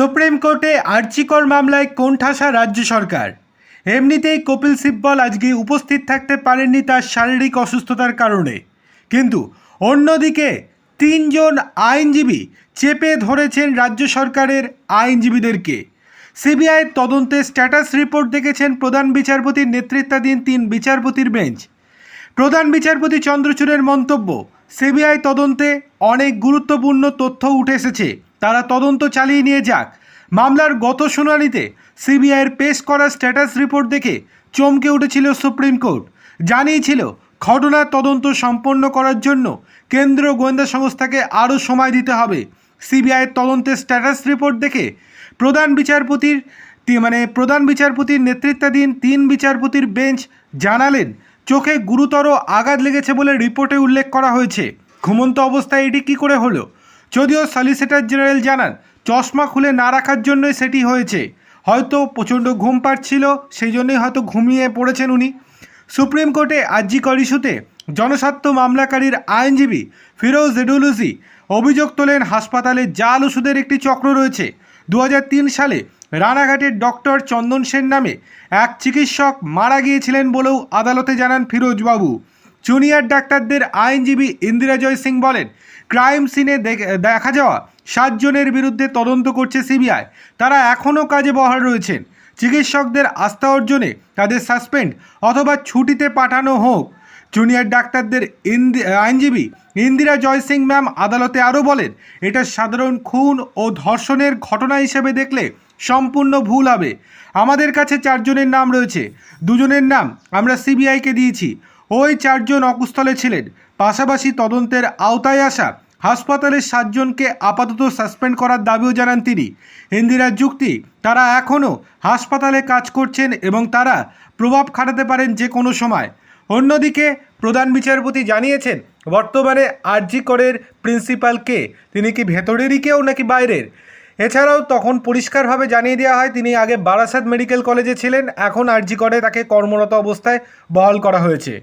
Supreme কোর্টে আর্চিকর মামলায় কোণঠাসা রাজ্য সরকার। এমনিতেই কপিল সিব্বল আজকে উপস্থিত থাকতে পারেননি তার শারীরিক অসুস্থতার কারণে। কিন্তু অন্যদিকে তিনজন আইনজীবী চেপে ধরেছেন রাজ্য সরকারের আইনজীবীদেরকে। সিবিআই তদন্তে স্ট্যাটাস রিপোর্ট দেখেছেন প্রধান বিচারপতির নেতৃত্বাধীন তিন বিচারপতির বেঞ্চ। প্রধান বিচারপতি চন্দ্রচূড়ের মন্তব্য, সিবিআই তদন্তে অনেক গুরুত্বপূর্ণ তথ্য উঠে এসেছে। তারা তদন্ত চালিয়ে নিয়ে যাক। মামলার গত শুনানিতে সিবিআইয়ের পেশ করা স্ট্যাটাস রিপোর্ট দেখে চমকে উঠেছিল সুপ্রিম কোর্ট। জানিয়েছিল ঘটনার তদন্ত সম্পন্ন করার জন্য কেন্দ্র গোয়েন্দা সংস্থাকে আরও সময় দিতে হবে। সিবিআইয়ের তদন্তের স্ট্যাটাস রিপোর্ট দেখে প্রধান বিচারপতির মানে প্রধান বিচারপতির নেতৃত্বাধীন তিন বিচারপতির বেঞ্চ জানালেন, চোখে গুরুতর আঘাত লেগেছে বলে রিপোর্টে উল্লেখ করা হয়েছে। ঘুমন্ত অবস্থায় এটি কী করে হলো? যদিও সলিসিটর জেনারেল জানান, চশমা খুলে না রাখার জন্যই সেটি হয়েছে। হয়তো প্রচণ্ড ঘুম পাচ্ছিল, সেই জন্যই হয়তো ঘুমিয়ে পড়েছেন উনি। সুপ্রিম কোর্টে আর্জিকর ইস্যুতে জনস্বার্থ মামলাকারীর আইনজীবী ফিরোজ এডুলুসি অভিযোগ তোলেন, হাসপাতালে জাল ওষুধের একটি চক্র রয়েছে। দু হাজার তিন সালে রানাঘাটের ডক্টর চন্দন সেন নামে এক চিকিৎসক মারা গিয়েছিলেন বলেও আদালতে জানান ফিরোজবাবু। জুনিয়র ডাক্তারদের আইনজীবী ইন্দিরা জয় সিং বলেন, ক্রাইম সিনে দেখ- যাওয়া সাতজনের বিরুদ্ধে তদন্ত করছে সিবিআই। তারা এখনও কাজে বহাল রয়েছেন। চিকিৎসকদের আস্থা অর্জনে তাদের সাসপেন্ড অথবা ছুটিতে পাঠানো হোক। জুনিয়র ডাক্তারদের আইনজীবী ইন্দিরা জয় সিং ম্যাম আদালতে আরও বলেন, এটা সাধারণ খুন ও ধর্ষণের ঘটনা হিসেবে দেখলে সম্পূর্ণ ভুল হবে। আমাদের কাছে চারজনের নাম রয়েছে। দুজনের নাম আমরা সিবিআইকে দিয়েছি। ওই চারজন অকুস্থলে ছিলেন। পাশাপাশি তদন্তের আওতায় আসা হাসপাতালের সাতজনকে আপাতত সাসপেন্ড করার দাবিও জানান তিনি। ইন্দিরার যুক্তি, তারা এখনও হাসপাতালে কাজ করছেন এবং তারা প্রভাব খাটাতে পারেন যে কোনো সময়। অন্যদিকে প্রধান বিচারপতি জানিয়েছেন, বর্তমানে আরজি করের প্রিন্সিপাল কে তিনি কি ভেতরেরই কেউ নাকি বাইরের? এছাড়াও তখন পরিষ্কারভাবে জানিয়ে দেওয়া হয়, তিনি আগে বারাসাত মেডিকেল কলেজে ছিলেন, এখন আরজি করে তাকে কর্মরত অবস্থায় বহাল করা হয়েছে।